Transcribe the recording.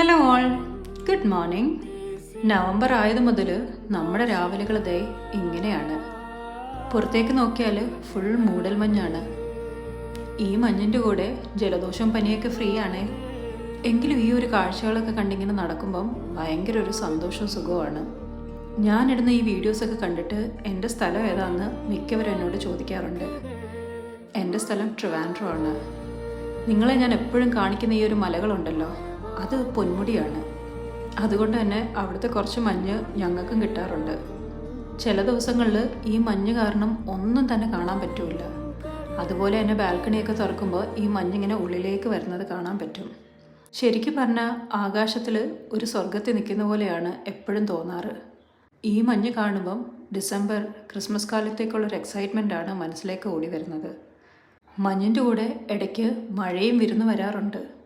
Hello all good morning November ആയത് മുതൽ നമ്മുടെ രാവിലെകൾ ദേ ഇങ്ങനെയാണ്. പുറത്തേക്ക് നോക്കിയാൽ ഫുൾ മൂടൽ മഞ്ഞാണ്. ഈ മഞ്ഞിന്റെ കൂടെ ജലദോഷം പനിയൊക്കെ ഫ്രീ ആണ്. എങ്കിലും ഈ ഒരു കാഴ്ചകളൊക്കെ കണ്ടിങ്ങനെ നടക്കുമ്പം ഭയങ്കര ഒരു സന്തോഷവും സുഖവുമാണ്. ഞാനിടുന്ന ഈ വീഡിയോസൊക്കെ കണ്ടിട്ട് എന്റെ സ്ഥലം ഏതാണെന്ന് മിക്കവരും എന്നോട് ചോദിക്കാറുണ്ട്. എന്റെ സ്ഥലം ട്രിവാൻഡ്രോ ആണ് നിങ്ങളെ ഞാൻ എപ്പോഴും കാണിക്കുന്ന ഈ ഒരു മലകളുണ്ടല്ലോ. അത് പൊന്മുടിയാണ്. അതുകൊണ്ട് തന്നെ അവിടുത്തെ കുറച്ച് മഞ്ഞ് ഞങ്ങൾക്കും കിട്ടാറുണ്ട്. ചില ദിവസങ്ങളിൽ ഈ മഞ്ഞ് കാരണം ഒന്നും തന്നെ കാണാൻ പറ്റില്ല. അതുപോലെ തന്നെ ബാൽക്കണിയൊക്കെ തുറക്കുമ്പോൾ ഈ മഞ്ഞിങ്ങനെ ഉള്ളിലേക്ക് വരുന്നത് കാണാൻ പറ്റും. ശരിക്കും പറഞ്ഞാൽ ആകാശത്തിൽ ഒരു സ്വർഗത്തിൽ നിൽക്കുന്ന പോലെയാണ് എപ്പോഴും തോന്നാറ്. ഈ മഞ്ഞ് കാണുമ്പം ഡിസംബർ ക്രിസ്മസ് കാലത്തേക്കുള്ളൊരു എക്സൈറ്റ്മെന്റ് ആണ് മനസ്സിലേക്ക് ഓടി വരുന്നത്. മഞ്ഞിന്റെ കൂടെ ഇടയ്ക്ക് മഴയും വിരുന്ന് വരാറുണ്ട്.